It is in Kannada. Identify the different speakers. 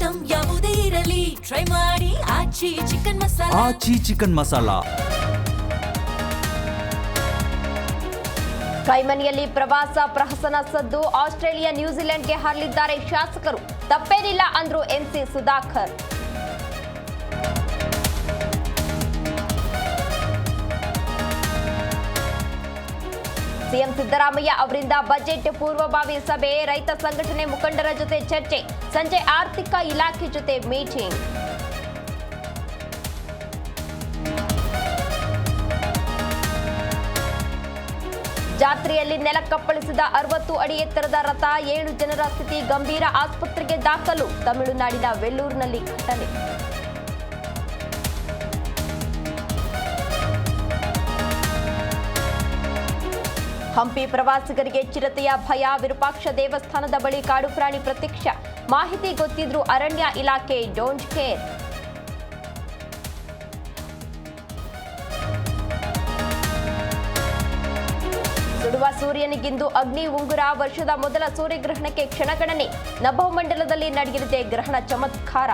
Speaker 1: ಐಟಮ್ ಯಾವುದೇ ಇರಲಿ. ಟ್ರೈ ಮಾಡಿ. ಆಚಿ ಚಿಕನ್ ಮಸಾಲ.
Speaker 2: ಆಚಿ ಚಿಕನ್ ಮಸಾಲಾ.
Speaker 3: ಕೈಮನಿಯಲ್ಲಿ ಪ್ರವಾಸ ಪ್ರಹಸನ ಸದ್ದು ಆಸ್ಟ್ರೇಲಿಯಾ ನ್ಯೂಜಿಲೆಂಡ್ಗೆ ಹರಲಿದ್ದಾರೆ ಶಾಸಕರು. ತಪ್ಪೇನಿಲ್ಲ ಅಂದ್ರು ಎಂಸಿ ಸುಧಾಕರ್. ಸಿಎಂ ಸಿದ್ದರಾಮಯ್ಯ ಅವರಿಂದ ಬಜೆಟ್ ಪೂರ್ವಭಾವಿ ಸಭೆ, ರೈತ ಸಂಘಟನೆ ಮುಖಂಡರ ಜೊತೆ ಚರ್ಚೆ, ಸಂಜೆ ಆರ್ಥಿಕ ಇಲಾಖೆ ಜೊತೆ ಮೀಟಿಂಗ್. ಜಾತ್ರೆಯಲ್ಲಿ ನೆಲಕ್ಕಪ್ಪಳಿಸಿದ ಅರವತ್ತು ಅಡಿ ಎತ್ತರದ ರಥ ಏಳು ಜನರ ಸ್ಥಿತಿ ಗಂಭೀರ ಆಸ್ಪತ್ರೆಗೆ ದಾಖಲು, ತಮಿಳುನಾಡಿನ ವೆಲ್ಲೂರಿನಲ್ಲಿ ಘಟನೆ. ಹಂಪಿ ಪ್ರವಾಸಿಗರಿಗೆ ಚಿರತೆಯ ಭಯ, ವಿರೂಪಾಕ್ಷ ದೇವಸ್ಥಾನದ ಬಳಿ ಕಾಡು ಪ್ರಾಣಿ ಪ್ರತ್ಯಕ್ಷ. ಮಾಹಿತಿ ಗೊತ್ತಿದ್ರು ಅರಣ್ಯ ಇಲಾಖೆ ಡೋಂಟ್ ಕೇರ್ ಸುಡುವ ಸೂರ್ಯನಿಗಿಂದು ಅಗ್ನಿ, ಉಂಗುರ ವರ್ಷದ ಮೊದಲ ಸೂರ್ಯಗ್ರಹಣಕ್ಕೆ ಕ್ಷಣಗಣನೆ. ನಭೋಮಂಡಲದಲ್ಲಿ ನಡೆಯಲಿದೆ ಗ್ರಹಣ ಚಮತ್ಕಾರ.